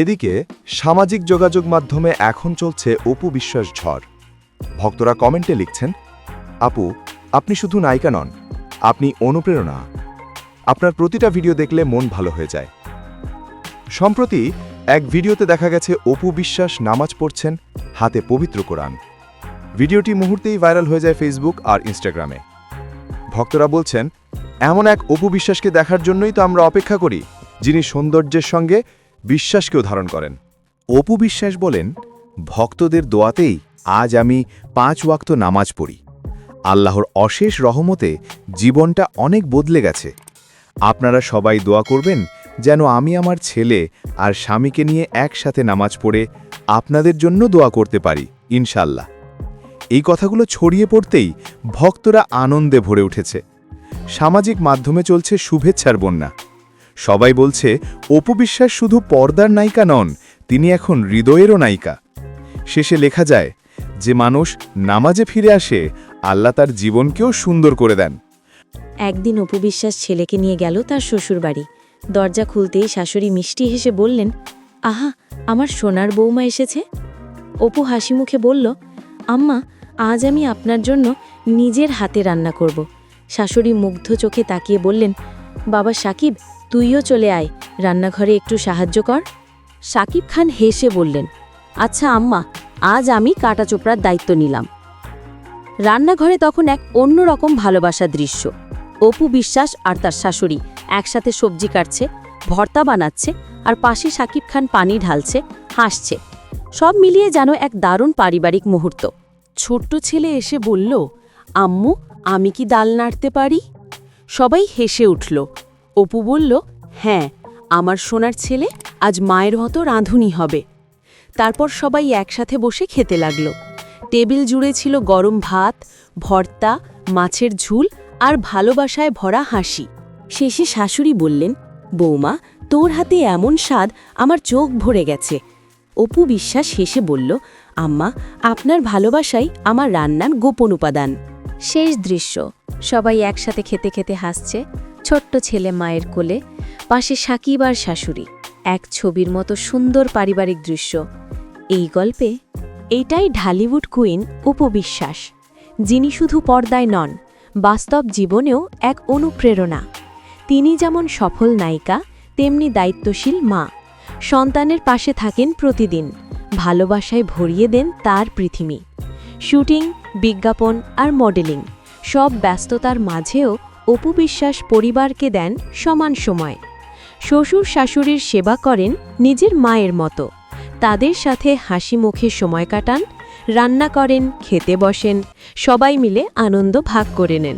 এদিকে, সামাজিক যোগাযোগ মাধ্যমে এখন চলছে অপু বিশ্বাস ঝড়। ভক্তরা কমেন্টে লিখছেন, আপু, আপনি শুধু নায়িকা নন, আপনি অনুপ্রেরণা। আপনার প্রতিটা ভিডিও দেখলে মন ভালো হয়ে যায়। সম্প্রতি এক ভিডিওতে দেখা গেছে, অপু বিশ্বাস নামাজ পড়ছেন, হাতে পবিত্র কোরআন। ভিডিওটি মুহূর্তেই ভাইরাল হয়ে যায় ফেসবুক আর ইনস্টাগ্রামে ভক্তরা বলছেন, এমন এক অপু বিশ্বাসকে দেখার জন্যই তো আমরা অপেক্ষা করি, যিনি সৌন্দর্যের সঙ্গে বিশ্বাসকেও ধারণ করেন। অপু বিশ্বাস বলেন, ভক্তদের দোয়াতেই আজ আমি পাঁচ ওয়াক্ত নামাজ পড়ি। আল্লাহর অশেষ রহমতে জীবনটা অনেক বদলে গেছে। আপনারা সবাই দোয়া করবেন যেন আমি আমার ছেলে আর স্বামীকে নিয়ে একসাথে নামাজ পড়ে আপনাদের জন্য দোয়া করতে পারি ইনশাল্লাহ এই কথাগুলো ছড়িয়ে পড়তেই ভক্তরা আনন্দে ভরে উঠেছে। সামাজিক মাধ্যমে চলছে শুভেচ্ছার বন্যা। সবাই বলছে, অপু বিশ্বাস শুধু পর্দার নায়িকা নন, তিনি এখন হৃদয়েরও নায়িকা। শেষে লেখা যায়, যে মানুষ নামাজে ফিরে আসে, আল্লাহ তার জীবনকেও সুন্দর করে দেন। একদিন অপু বিশ্বাস ছেলেকে নিয়ে গেল তার শ্বশুরবাড়ি। দরজা খুলতেই শাশুড়ি মিষ্টি হেসে বললেন, আহা, আমার সোনার বৌমা এসেছে? অপু হাসি মুখে বলল, আম্মা, আজ আমি আপনার জন্য নিজের হাতে রান্না করব। শাশুড়ি মুগ্ধ চোখে তাকিয়ে বললেন, বাবা সাকিব তুইও চলে আয়, রান্নাঘরে একটু সাহায্য কর। সাকিব খান হেসে বললেন আচ্ছা আম্মা, আজ আমি কাটা চোপড়ার দায়িত্ব নিলাম। রান্নাঘরে তখন এক অন্যরকম ভালোবাসা দৃশ্য। অপু বিশ্বাস আর তার শাশুড়ি একসাথে সবজি কাটছে, ভর্তা বানাচ্ছে আর পাশে সাকিব খান পানি ঢালছে, হাসছে। সব মিলিয়ে যেন এক দারুণ পারিবারিক মুহূর্ত। ছোট্ট ছেলে এসে বলল, আম্মু, আমি কি ডাল নাড়তে পারি? সবাই হেসে উঠল অপু বলল হ্যাঁ আমার সোনার ছেলে আজ মায়ের মতো রাঁধুনি হবে। তারপর সবাই একসাথে বসে খেতে লাগল। টেবিল জুড়ে ছিল গরম ভাত, ভর্তা, মাছের ঝুল আর ভালোবাসায় ভরা হাসি। শেষে শাশুড়ি বললেন, বৌমা, তোর হাতে এমন স্বাদ আমার চোখ ভরে গেছে। অপু বিশ্বাস হেসে বলল, আম্মা, আপনার ভালোবাসাই আমার রান্নার গোপন উপাদান। শেষ দৃশ্য। সবাই একসাথে খেতে খেতে হাসছে। ছোট্ট ছেলে মায়ের কোলে, পাশে সাকিব আর শাশুড়ি, এক ছবির মতো সুন্দর পারিবারিক দৃশ্য। এই গল্পে এইটাই ঢালিউড কুইন উপবিশ্বাস যিনি শুধু পর্দায় নন, বাস্তব জীবনেও এক অনুপ্রেরণা। তিনি যেমন সফল নায়িকা, তেমনি দায়িত্বশীল মা। সন্তানের পাশে থাকেন প্রতিদিন, ভালোবাসায় ভরিয়ে দেন তার পৃথিবী। শুটিং, বিজ্ঞাপন আর মডেলিং, সব ব্যস্ততার মাঝেও অপুবিশ্বাস পরিবারকে দেন সমান সময়। শ্বশুর শাশুড়ির সেবা করেন নিজের মায়ের মতো। তাদের সাথে হাসি মুখে সময় কাটান, রান্না করেন, খেতে বসেন, সবাই মিলে আনন্দ ভাগ করে নেন।